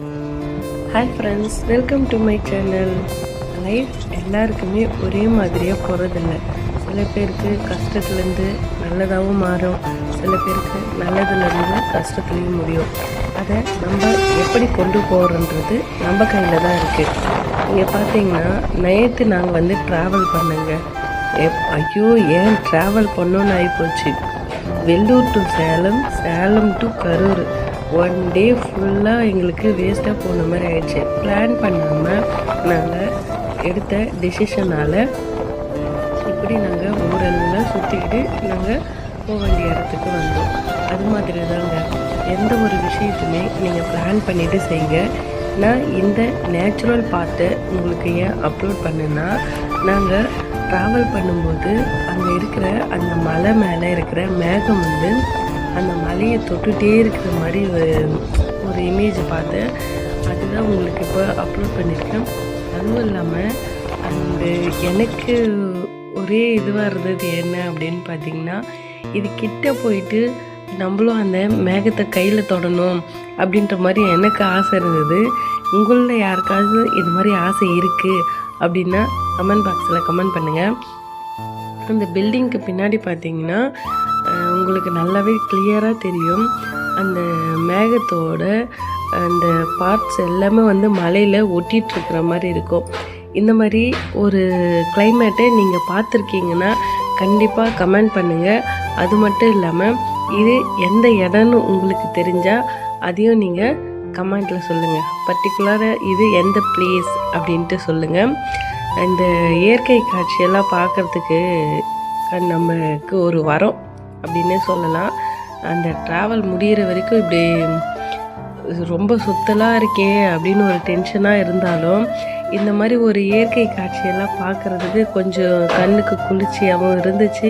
Hi friends welcome to my channel life எல்லாருக்குமே ஒரே மாதிரியாக போகிறதில்ல சில பேருக்கு கஷ்டத்துலேருந்து நல்லதாகவும் மாறும். சில பேருக்கு நல்லதுலேருந்து கஷ்டத்துலேயும் முடியும். அதை நம்ம எப்படி கொண்டு போகிறோன்றது நம்ம கையில் தான் இருக்குது இங்கே பார்த்தீங்கன்னா நேற்று நாங்கள் வந்து ட்ராவல் பண்ணுங்க. எப் ஐயோ ஏன் ட்ராவல் பண்ணோன்னு ஆகிப்போச்சு Vellore to Salem Salem to Karur. One day ஃபுல்லாக எங்களுக்கு வேஸ்ட்டாக போன மாதிரி ஆயிடுச்சு. பிளான் பண்ணாமல் நாங்கள் எடுத்த டெசிஷனால் இப்படி நாங்கள் ஊரெல்லாம் சுற்றிக்கிட்டு நாங்கள் போக வேண்டிய இடத்துக்கு வந்தோம். அது மாதிரி தாங்க. எந்த ஒரு விஷயத்துமே நீங்கள் பிளான் பண்ணிவிட்டு செய்யுங்க நான் இந்த நேச்சுரல் பார்ட்டை உங்களுக்கு ஏன் அப்லோட் பண்ணேன்னா நாங்கள் ட்ராவல் பண்ணும்போது அங்கே இருக்கிற அந்த மலை மேலே இருக்கிற மேகம் வந்து அந்த மலையை தொட்டுகிட்டே இருக்கிற மாதிரி ஒரு ஒரு இமேஜ் பார்த்தேன். அதுதான் உங்களுக்கு இப்போ அப்லோட் பண்ணியிருக்கேன். அதுவும் இல்லாமல் அந்த எனக்கு ஒரே இதுவாக இருந்தது என்ன அப்படின்னு பார்த்தீங்கன்னா இது கிட்ட போயிட்டு நம்மளும் அந்த மேகத்தை கையில் தொடணும் அப்படின்ற மாதிரி எனக்கு ஆசை இருந்தது. உங்களில் யாருக்காவது இது மாதிரி ஆசை இருக்குது அப்படின்னா கமெண்ட் பாக்ஸில் கமெண்ட் பண்ணுங்கள் அந்த பில்டிங்க்கு பின்னாடி பார்த்தீங்கன்னா உங்களுக்கு நல்லாவே கிளியராக தெரியும். அந்த மேகத்தோட அந்த பார்ட்ஸ் எல்லாமே வந்து மலையில் ஒட்டிகிட்ருக்கிற மாதிரி இருக்கும். இந்த மாதிரி ஒரு கிளைமேட்டை நீங்கள் பார்த்துருக்கீங்கன்னா கண்டிப்பாக கமெண்ட் பண்ணுங்கள் அது மட்டும் இல்லாமல் இது எந்த இடம்னு உங்களுக்கு தெரிஞ்சால் அதையும் நீங்கள் கமெண்ட்டில் சொல்லுங்கள் பர்டிகுலராக இது எந்த பிளேஸ் அப்படின்ட்டு சொல்லுங்கள் இந்த இயற்கை காட்சியெல்லாம் பார்க்குறதுக்கு நமக்கு ஒரு வரம். அப்படின்னே சொல்லலாம். அந்த ட்ராவல் முடிகிற வரைக்கும் இப்படி ரொம்ப சுத்தலாக இருக்கே அப்படின்னு ஒரு டென்ஷனாக இருந்தாலும் இந்த மாதிரி ஒரு இயற்கை காட்சியெல்லாம் பார்க்குறதுக்கு கொஞ்சம் கண்ணுக்கு குளிர்ச்சியாகவும் இருந்துச்சு.